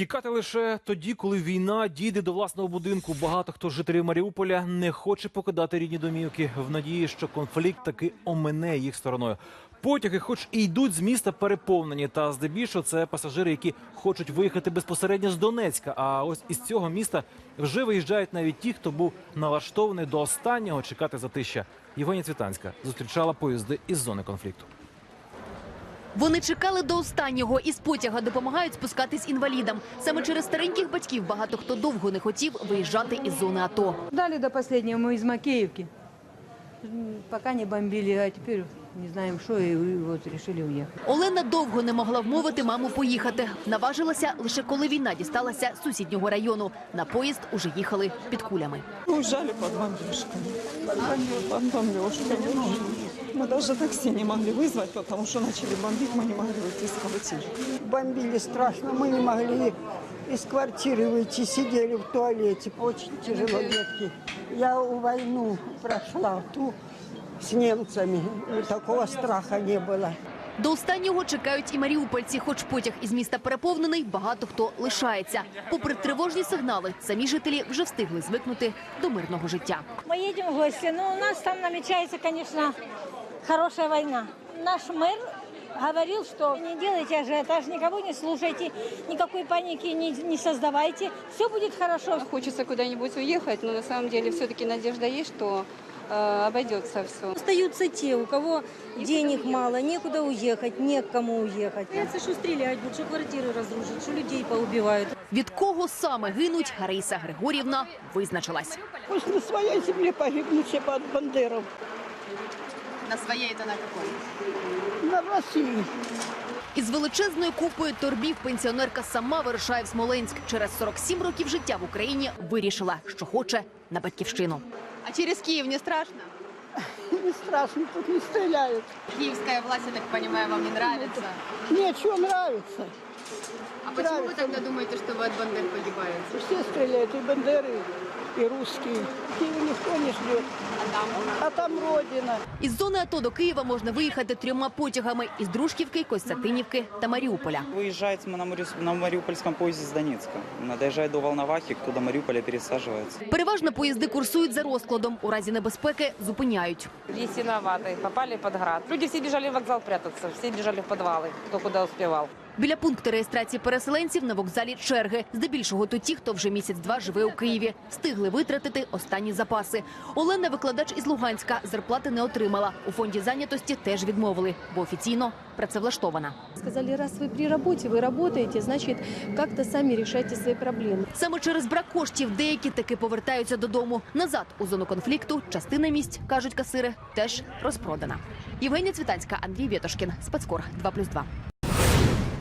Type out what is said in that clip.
Тікати лише тоді, коли війна дійде до власного будинку. Багато хто з жителів Маріуполя не хоче покидати рідні домівки в надії, що конфлікт таки омине їх стороною. Потяги, хоч і йдуть з міста, переповнені, та здебільшого це пасажири, які хочуть виїхати безпосередньо з Донецька. А ось із цього міста вже виїжджають навіть ті, хто був налаштований до останнього чекати затища. Євгенія Цвітанська зустрічала поїзди із зони конфлікту. Вони чекали до останнього і з потяга допомагають спускатись інвалідам. Саме через стареньких батьків багато хто довго не хотів виїжджати із зони АТО. Дали до последнего мы из Макеевки. М, Пока не бомбили, а теперь не знаем что, и вот решили уехать. Олена довго не могла вмовити маму поїхати. Наважилася лише коли війна дісталася з сусіднього району. На поїзд уже їхали під кулями. Уезжали под бомбежками. Под бомбежками. Мы даже такси не могли вызвать, потому что начали бомбить, мы не могли выйти из квартиры. бомбили страшно, мы не могли из квартиры выйти, сидели в туалете, очень тяжело, детки. Я у войну прошла, ту с немцами, и такого страха не было. До останнього чекають і маріупольці, хоч потяг із міста переповнений, багато хто лишається. Попри тривожні сигнали, самі жителі вже встигли звикнути до мирного життя. Мы едем в гости. Ну, у нас там намечается, конечно, хорошая война. Наш мэр говорил, что не делайте ажиотаж, никого не слушайте, никакой паники не, не создавайте. Все будет хорошо. Хочется куда-нибудь уехать, но на самом деле все-таки надежда есть, что э, обойдется все. Остаются те, у кого денег мало, некуда уехать, не к кому уехать. Боятся, что стрелять будут, что квартиры разрушат, что людей поубивают. Від кого саме гинуть, Раїса Григорівна визначилась. Пусть на своей земле погибнут все под бандеров. На своєї та на якої? На России. Із величезною купою торбів пенсіонерка сама вирушає в Смоленськ. Через 47 років життя в Україні вирішила, що хоче на батьківщину. А через Киев не страшно? Не страшно, тут не стреляют. Киевская власть, я так понимаю, вам не нравится. Нечего нравится. А почему вы Нравится. тогда думаете, что вы от бандер погибаете? Все стреляют, и бандеры, и русские. Киева никто не ждет. А там родина. Із зони АТО до Києва можна виїхати трьома потягами із Дружківки, Костянтинівки та Маріуполя. Выезжает на, Мари- на Мариупольском поезде с Донецка. Доезжает до Волновахи, кто до Мариуполя пересаживается. Переважно поїзди курсують за розкладом. У разі небезпеки зупиняють. Весиноваты, попали под град. Люди все бежали в вокзал прятаться, все бежали в подвалы, кто куда успевал. Біля пункту реєстрації переселенців на вокзалі черги. Здебільшого то ті, хто вже місяць-два живе у Києві. Встигли витратити останні запаси. Олена, викладач із Луганська, зарплати не отримала. У фонді зайнятості теж відмовили, бо офіційно працевлаштована. Сказали, раз вы при работе, вы работаете, значит, как-то сами решайте свои проблемы. Саме через брак коштів деякі таки повертаються додому. Назад у зону конфлікту частина місць, кажуть касири, теж розпродана. Євгенія Цвітанська, Андрій Вєтошкін, Спецкор 2+,2.